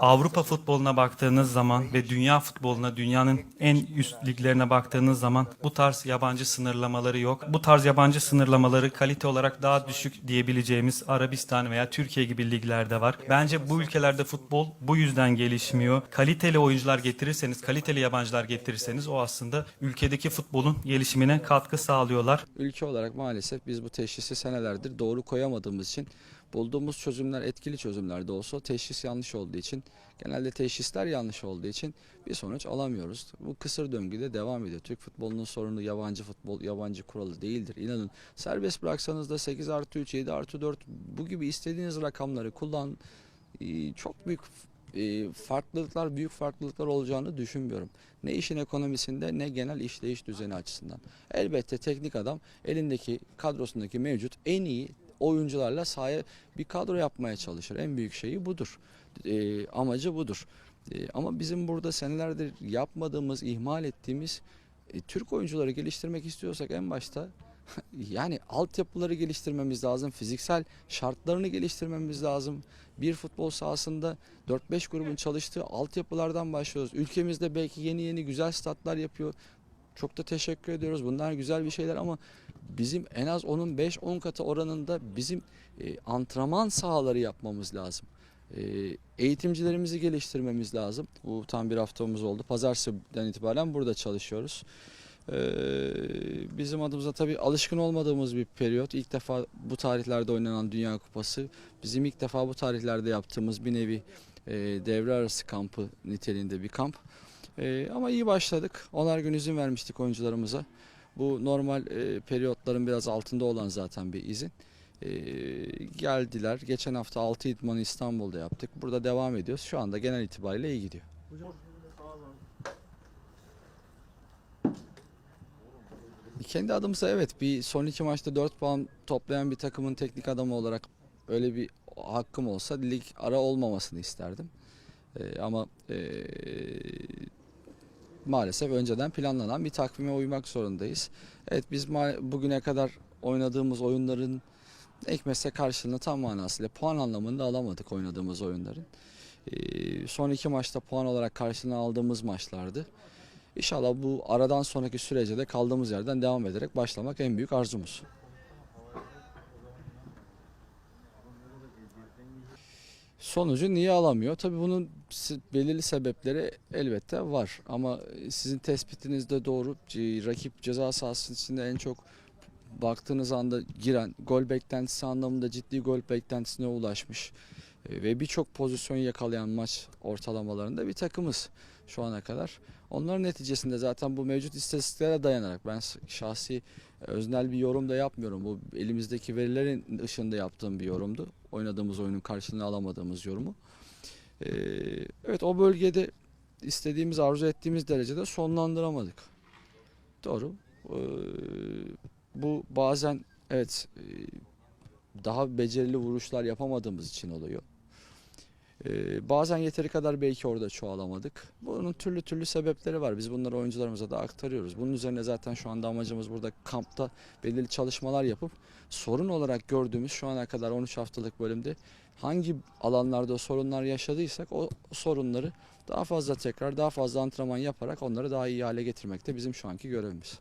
Avrupa futboluna baktığınız zaman ve dünya futboluna, dünyanın en üst liglerine baktığınız zaman bu tarz yabancı sınırlamaları yok. Bu tarz yabancı sınırlamaları kalite olarak daha düşük diyebileceğimiz Arabistan veya Türkiye gibi liglerde var. Bence bu ülkelerde futbol bu yüzden gelişmiyor. Kaliteli oyuncular getirirseniz, kaliteli yabancılar getirirseniz o aslında ülkedeki futbolun gelişimine katkı sağlıyorlar. Ülke olarak maalesef biz bu teşhisi senelerdir doğru koyamadığımız için bulduğumuz çözümler etkili çözümler de olsa teşhis yanlış olduğu için genelde teşhisler yanlış olduğu için bir sonuç alamıyoruz. Bu kısır döngüde devam ediyor. Türk futbolunun sorunu yabancı futbol, yabancı kuralı değildir. İnanın serbest bıraksanız da 8 artı 3, 7 artı 4 bu gibi istediğiniz rakamları kullan Ee, çok büyük e, farklılıklar, büyük farklılıklar olacağını düşünmüyorum. Ne işin ekonomisinde ne genel işleyiş düzeni açısından. Elbette teknik adam elindeki kadrosundaki mevcut en iyi oyuncularla sahaya bir kadro yapmaya çalışır. En büyük şeyi budur. E, amacı budur. E, ama bizim burada senelerdir yapmadığımız, ihmal ettiğimiz e, Türk oyuncuları geliştirmek istiyorsak en başta yani altyapıları geliştirmemiz lazım, fiziksel şartlarını geliştirmemiz lazım. Bir futbol sahasında 4-5 grubun çalıştığı altyapılardan başlıyoruz. Ülkemizde belki yeni yeni güzel statlar yapıyor. Çok da teşekkür ediyoruz. Bunlar güzel bir şeyler ama bizim en az onun 5-10 katı oranında bizim e, antrenman sahaları yapmamız lazım. E, eğitimcilerimizi geliştirmemiz lazım. Bu tam bir haftamız oldu. Pazartesi'den itibaren burada çalışıyoruz. Ee, bizim adımıza tabii alışkın olmadığımız bir periyot. İlk defa bu tarihlerde oynanan Dünya Kupası. Bizim ilk defa bu tarihlerde yaptığımız bir nevi e, devre arası kampı niteliğinde bir kamp. E, ama iyi başladık. Onar gün izin vermiştik oyuncularımıza. Bu normal e, periyotların biraz altında olan zaten bir izin. E, geldiler. Geçen hafta 6 idmanı İstanbul'da yaptık. Burada devam ediyoruz. Şu anda genel itibariyle iyi gidiyor. Kendi adımıza evet bir son iki maçta 4 puan toplayan bir takımın teknik adamı olarak öyle bir hakkım olsa lig ara olmamasını isterdim. Ee, ama ee, maalesef önceden planlanan bir takvime uymak zorundayız. Evet biz bugüne kadar oynadığımız oyunların ekmese karşılığını tam manasıyla puan anlamında alamadık oynadığımız oyunların. Ee, son iki maçta puan olarak karşılığını aldığımız maçlardı. İnşallah bu aradan sonraki sürece de kaldığımız yerden devam ederek başlamak en büyük arzumuz. Sonucu niye alamıyor? Tabii bunun belirli sebepleri elbette var. Ama sizin tespitiniz de doğru. Rakip ceza sahası içinde en çok baktığınız anda giren gol beklentisi anlamında ciddi gol beklentisine ulaşmış e, ve birçok pozisyon yakalayan maç ortalamalarında bir takımız şu ana kadar. Onların neticesinde zaten bu mevcut istatistiklere dayanarak ben şahsi e, öznel bir yorum da yapmıyorum. Bu elimizdeki verilerin ışığında yaptığım bir yorumdu. Oynadığımız oyunun karşılığını alamadığımız yorumu. E, Evet o bölgede istediğimiz, arzu ettiğimiz derecede sonlandıramadık. Doğru. E, Bu bazen evet e, daha becerili vuruşlar yapamadığımız için oluyor. Ee, bazen yeteri kadar belki orada çoğalamadık. Bunun türlü türlü sebepleri var. Biz bunları oyuncularımıza da aktarıyoruz. Bunun üzerine zaten şu anda amacımız burada kampta belirli çalışmalar yapıp sorun olarak gördüğümüz şu ana kadar 13 haftalık bölümde hangi alanlarda sorunlar yaşadıysak o sorunları daha fazla tekrar, daha fazla antrenman yaparak onları daha iyi hale getirmek de bizim şu anki görevimiz.